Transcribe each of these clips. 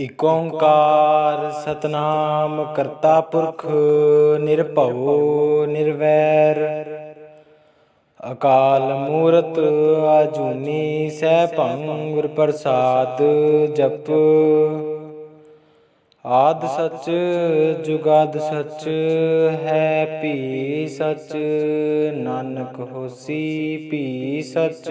ਇਕ ਓੰਕਾਰ ਸਤਨਾਮ ਕਰਤਾ ਪੁਰਖ ਨਿਰਭਉ ਨਿਰਵੈਰ। ਅਕਾਲ ਮੂਰਤ ਆਜੂਨੀ ਸੈਭੰ ਗੁਰ ਪ੍ਰਸਾਦ ਜਪ। ਆਦ ਸਚ ਜੁਗਾਦ ਸਚ ਹੈ ਭੀ ਸਚ, ਨਾਨਕ ਹੋਸੀ ਭੀ ਸਚ।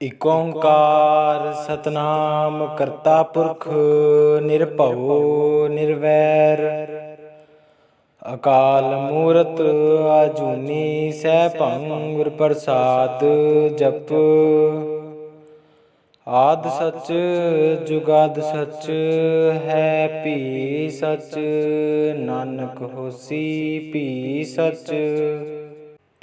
ਇਕ ਓੰਕਾਰ ਸਤਨਾਮ ਕਰਤਾ ਪੁਰਖ ਨਿਰਭਉ ਨਿਰਵੈਰ। ਅਕਾਲ ਮੂਰਤ ਆਜੂਨੀ ਸੈਭੰ ਗੁਰ ਪ੍ਰਸਾਦ ਜਪ। ਆਦ ਸਚ ਜੁਗਾਦ ਸਚ ਹੈ ਭੀ ਸਚ। ਨਾਨਕ ਹੋਸੀ ਭੀ ਸਚ।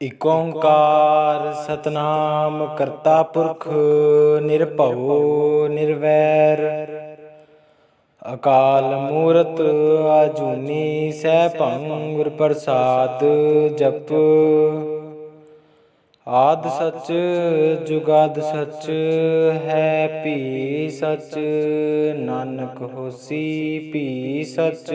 ਇਕ ਓੰਕਾਰ ਸਤਨਾਮ ਕਰਤਾ ਪੁਰਖ ਨਿਰਭਉ ਨਿਰਵੈਰ। ਅਕਾਲ ਮੂਰਤ ਆਜੂਨੀ ਸੈਭੰ ਗੁਰ ਪ੍ਰਸਾਦ ਜਪ। ਆਦ ਸਚ ਜੁਗਾਦ ਸਚ ਹੈ ਭੀ ਸਚ। ਨਾਨਕ ਹੋਸੀ ਭੀ ਸਚ।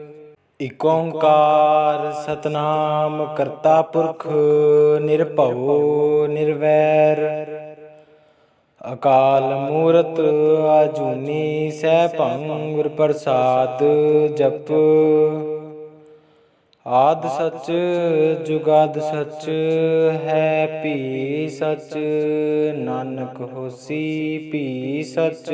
ਇਕ ਓੰਕਾਰ ਸਤਨਾਮ ਕਰਤਾ ਪੁਰਖ ਨਿਰਭਉ ਨਿਰਵੈਰ। ਅਕਾਲ ਮੂਰਤ ਆਜੂਨੀ ਸੈਭੰ ਗੁਰ ਪ੍ਰਸਾਦ ਜਪ। ਆਦ ਸਚ ਜੁਗਾਦ ਸਚ ਹੈ ਭੀ ਸਚ। ਨਾਨਕ ਹੋਸੀ ਭੀ ਸਚ।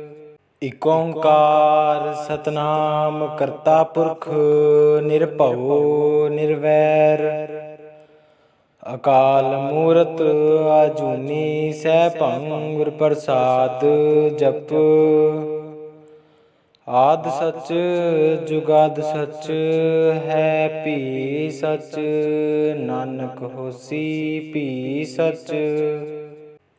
ਇਕ ਓੰਕਾਰ ਸਤਨਾਮ ਕਰਤਾ ਪੁਰਖ ਨਿਰਭਉ ਨਿਰਵੈਰ। ਅਕਾਲ ਮੂਰਤ ਆਜੂਨੀ ਸੈਭੰ ਗੁਰ ਪ੍ਰਸਾਦ ਜਪ। ਆਦ ਸਚ ਜੁਗਾਦ ਸਚ ਹੈ ਭੀ ਸਚ। ਨਾਨਕ ਹੋਸੀ ਭੀ ਸਚ।